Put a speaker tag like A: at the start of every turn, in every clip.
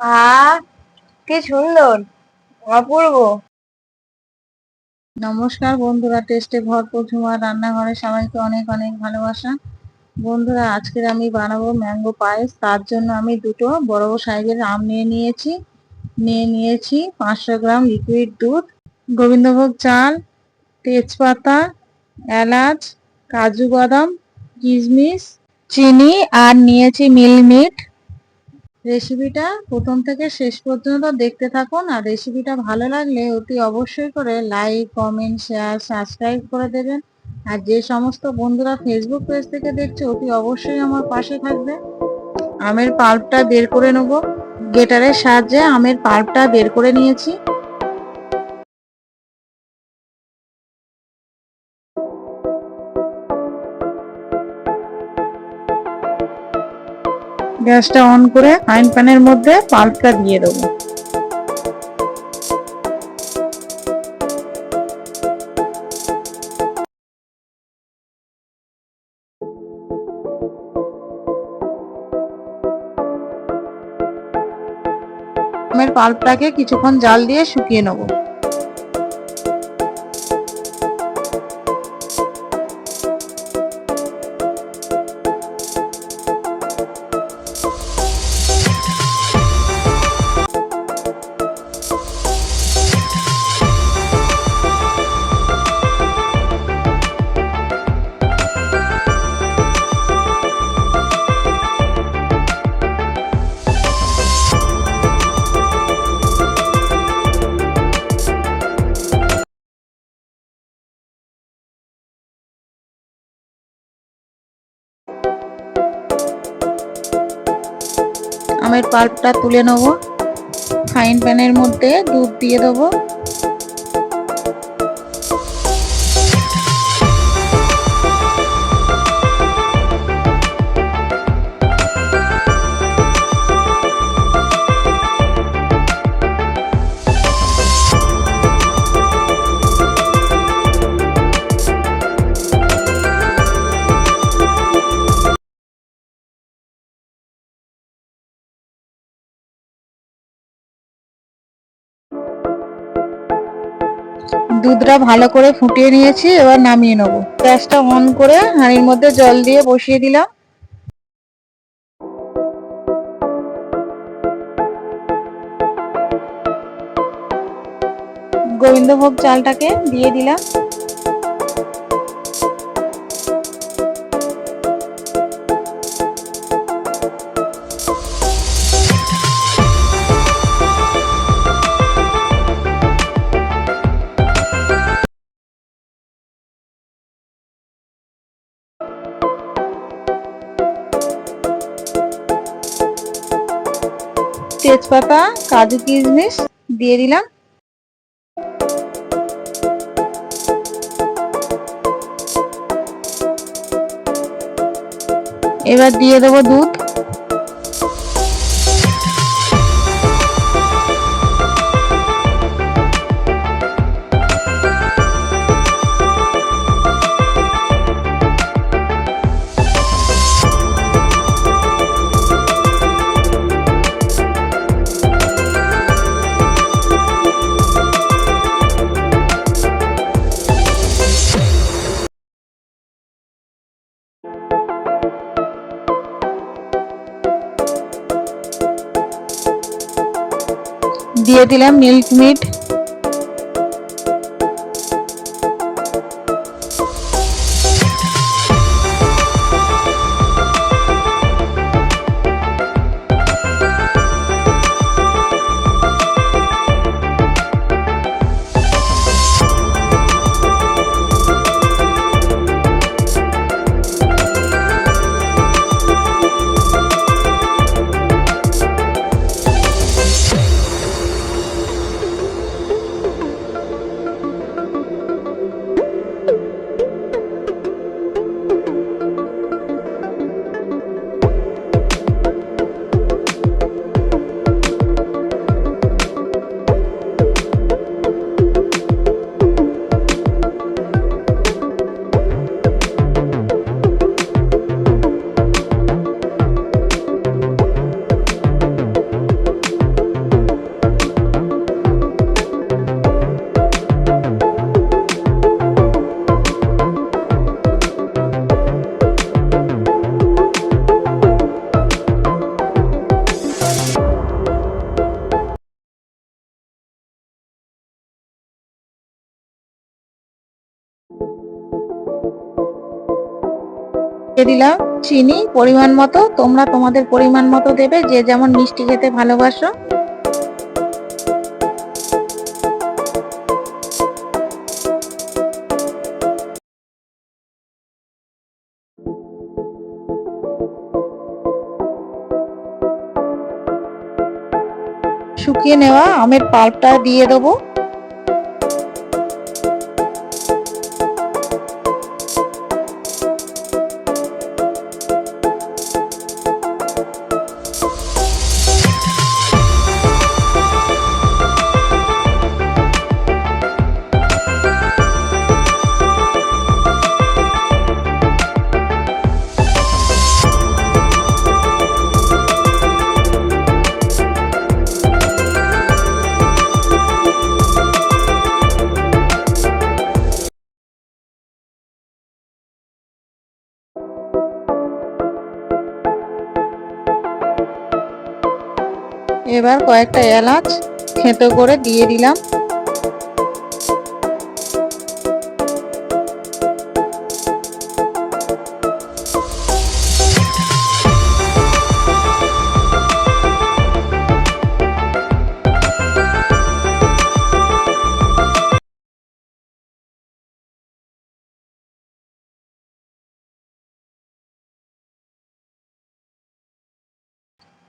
A: আহ কি সুন্দর, অপূর্ব।
B: নমস্কার বন্ধুরা, টেস্টে ভরপুর ঝুমার রান্নাঘরে সবাইকে অনেক অনেক ভালোবাসা। বন্ধুরা, আজকের আমি বানাবো ম্যাঙ্গো পায়েস। তার জন্য আমি দুটো বড় বড় সাইজের আম নিয়ে নিয়েছি। নিয়ে নিয়েছি পাঁচশো গ্রাম লিকুইড দুধ, গোবিন্দভোগ চাল, তেজপাতা, এলাচ, কাজু বাদাম, কিশমিশ, চিনি, আর নিয়েছি মিলমিট রেসিপিটা প্রথম থেকে শেষ পর্যন্ত দেখতে থাকুন। আর রেসিপিটা ভালো লাগলে অতি অবশ্যই করে লাইক কমেন্ট শেয়ার সাবস্ক্রাইব করে দেবেন। আর যে সমস্ত বন্ধুরা ফেসবুক পেজ থেকে দেখছে, অতি অবশ্যই আমার পাশে থাকবে। আমের পাল্পটা বের করে নেব। গেটারের সাহায্যে আমের পাল্পটা বের করে নিয়েছি। গ্যাসটা অন করে ফ্রাইং প্যানের মধ্যে পাল্পটা দিয়ে দেবো। পাল্পটাকে কিছুক্ষণ জাল দিয়ে শুকিয়ে নেব। আমের পাল্পটা তুলে নেব। ফাইন প্যানের মধ্যে দুধ দিয়ে দেবো। দুধটা ভালো করে ফুটিয়ে নিয়েছি, এবার নামিয়ে নেব। গ্যাসটা অন করে হাঁড়ির মধ্যে জল দিয়ে বসিয়ে দিলাম। গোবিন্দভোগ চালটাকে দিয়ে দিলাম। তেজপাতা কাজু কিশমিশ দিয়ে দিলাম। এবার দিয়ে দেবো দুধ। দিয়ে দিলাম মিল্ক মিট দিয়ে দিলাম চিনি পরিমাণ মতো। তোমরা তোমাদের পরিমাণ মতো দেবে, যে যেমন মিষ্টি খেতে ভালোবাসো। শুকিয়ে নেওয়া আমের পাল্পটা দিয়ে দেবো। এবার কয়েকটা এলাচ থেঁতো করে দিয়ে দিলাম।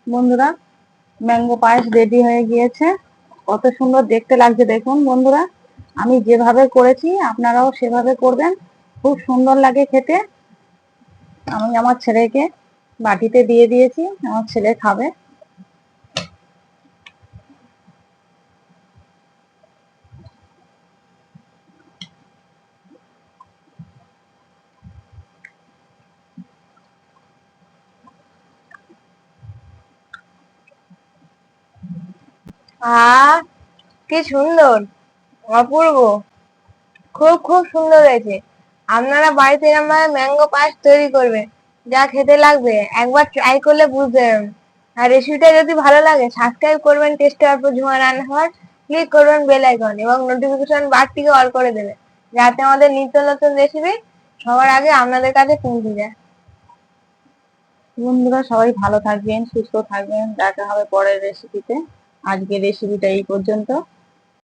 B: বন্ধুরা ম্যাঙ্গো পায়েস রেডি হয়ে গিয়েছে। কত সুন্দর দেখতে লাগছে দেখুন বন্ধুরা। আমি যেভাবে করেছি, আপনারাও সেভাবে করবেন। খুব সুন্দর লাগে খেতে। আমি আমার ছেলেকে বাটিতে দিয়ে দিয়েছি, আমার ছেলে খাবে।
A: আহ, কি সুন্দর, অপূর্ব। খুব খুব সুন্দর হয়েছে। আপনারা বাড়িতে এরকম ম্যাঙ্গো পায়েস তৈরি করবেন, যা খেতে লাগবে, একবার ট্রাই করলে বুঝতে পারবেন। আর রেসিপিটা যদি ভালো লাগে সাবস্ক্রাইব করবেন টেস্টে অল্প ঝুমা রান্নাঘর ক্লিক করবেন বেল আইকন এবং নোটিফিকেশন বারটিকে অল করে দেবেন, যাতে আমাদের নিত্য নতুন রেসিপি সবার আগে আপনাদের কাছে পৌঁছে যায়।
B: বন্ধুরা, সবাই ভালো থাকবেন, সুস্থ থাকবেন। দেখা হবে পরের রেসিপিতে আজকের রেসিপিটা এই পর্যন্ত।